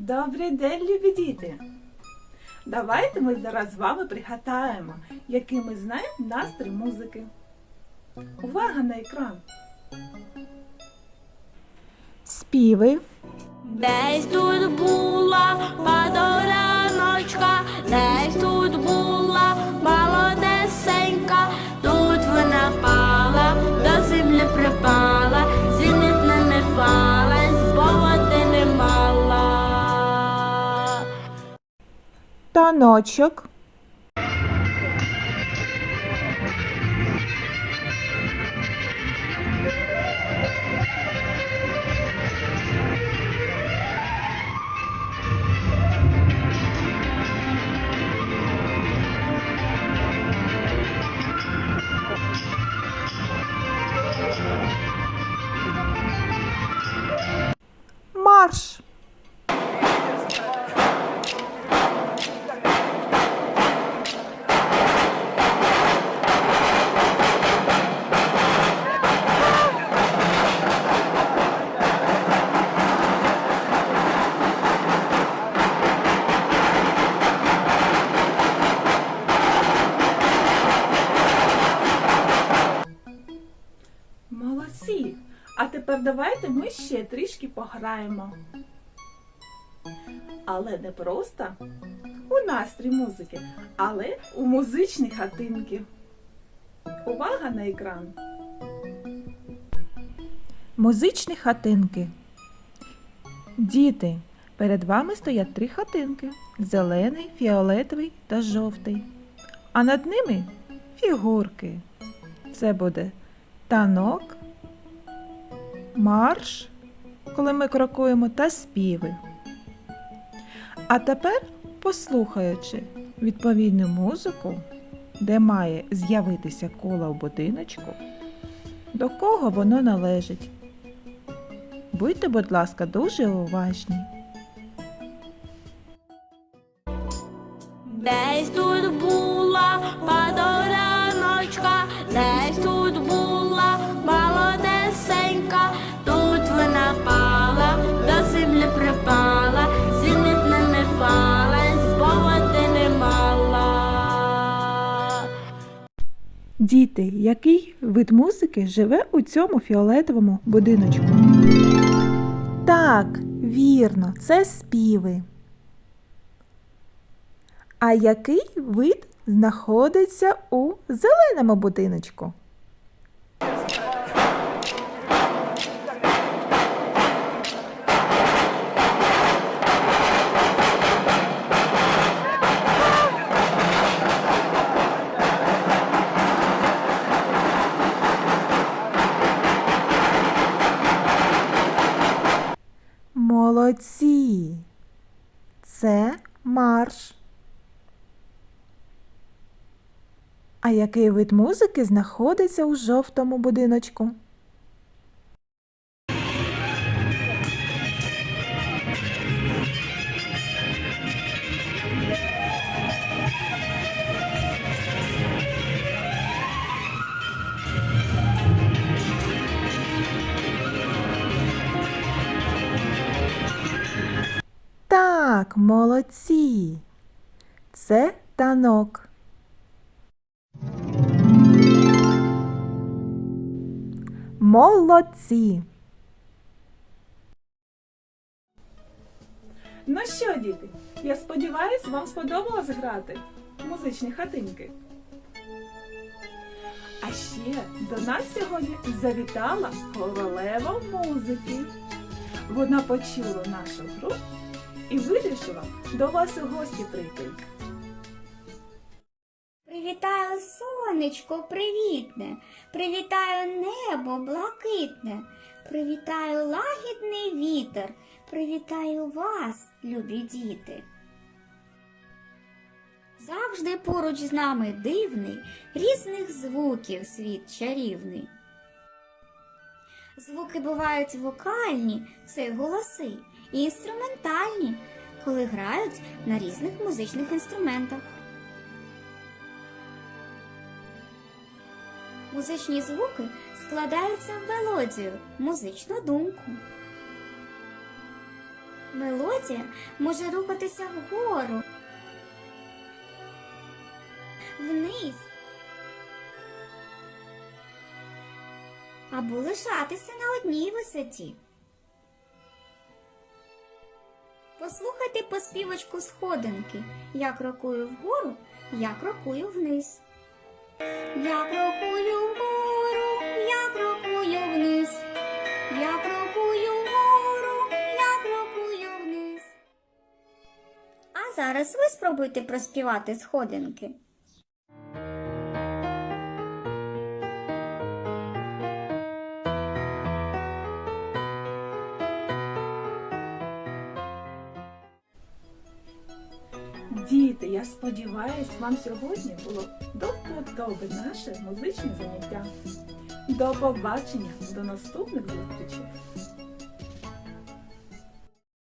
Добрий день, любі діти! Давайте ми зараз з вами пригадаємо, який ми знаємо настрій музики. Увага на екран! Співи, Десь тут була падораночка, десь тут таночок, марш. Тепер давайте ми ще трішки пограємо. Але не просто у настрій музики, але у музичні хатинки. Увага на екран! Музичні хатинки. Діти, перед вами стоять три хатинки: зелений, фіолетовий та жовтий. А над ними фігурки. Це буде танок, марш, коли ми крокуємо, та співи. А тепер, послухаючи відповідну музику, де має з'явитися коло в будиночку, до кого воно належить. Будьте, будь ласка, дуже уважні. Тут вона пала, до землі припала, зіниць не мифалась, бо води не мала. Діти, який вид музики живе у цьому фіолетовому будиночку? Так, вірно, це співи. А який вид знаходиться у зеленому будиночку? Молодці. Це марш. А який вид музики знаходиться у жовтому будиночку? Так, молодці. Це танок. Молодці. Ну що, діти, я сподіваюся, вам сподобалось грати в музичні хатинки. А ще до нас сьогодні завітала королева музики. Вона почула нашу гру і вирішила до вас у гості прийти. Привітаю сонечко привітне, привітаю небо блакитне, привітаю лагідний вітер, привітаю вас, любі діти. Завжди поруч з нами дивний, різних звуків світ чарівний. Звуки бувають вокальні, це голоси, і інструментальні, коли грають на різних музичних інструментах. Музичні звуки складаються в мелодію, музичну думку. Мелодія може рухатися вгору, вниз або лишатися на одній висоті. Послухайте поспівочку сходинки. Я крокую вгору, я крокую вниз. Я крокую вгору, я крокую вниз. Я крокую вгору, я крокую вниз. А зараз ви спробуйте проспівати сходинки. Діти, я сподіваюсь, вам сьогодні було до вподоби наше музичне заняття. До побачення, до наступних зустрічей!